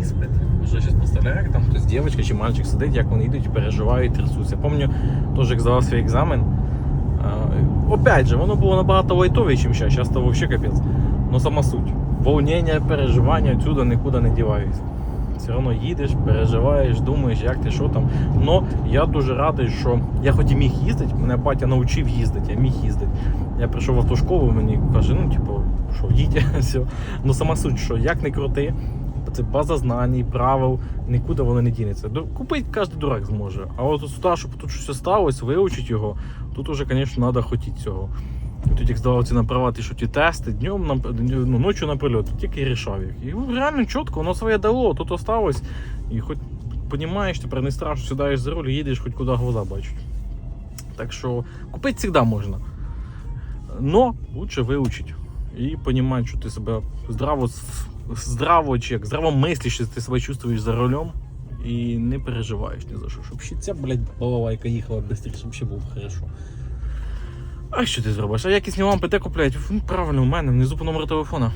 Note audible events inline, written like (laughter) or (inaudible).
іспит. Вже щось представляю, як там хтось дівчинка чи мальчик сидить, як вони йдуть, переживають, трясуться. Пам'ятаю, теж як здавав свій екзамен. Опять же, воно було набагато лайтовіше, ніж зараз. Зараз то взагалі капець. Ну сама суть. Волнення, переживання отсюда нікуди не діваються. Все одно їдеш, переживаєш, думаєш, як ти, що там. Но я дуже радий, що я хоч і міг їздити, мене батя навчив їздити, я міг їздити. Я прийшов в автошколу, мені каже, ну, типу, що їдь, (laughs) все. Ну сама суть, що як не крути, це база знань, правил, нікуди воно не дінеться. Купити кожен дурак зможе. А от сюди, щоб тут щось сталося, вивчити його, тут уже, звісно, треба хотіти цього. Тут як здавав ці на права, що ті тести, днем на ну, ночі наприльот, тільки рішав їх. І ну, реально чітко, воно своє дало, тут осталось. І хоч розумієш, тепер не страшно, сідаєш за руль, їдеш, хоч куди глаза бачать. Так що купити завжди можна. Но лучше вивчити. І розуміти, що ти себе здраво, здраво чи як здраво мислиш, що ти себе чувствуєш за рулем. І не переживаєш ні за що. Щоб ще ця, блядь, балалайка їхала швидше, щоб ще було хорошо. А що ти зробиш? А якісні лампи де купляють? Ну, Правильно, у мене внизу по номеру телефона.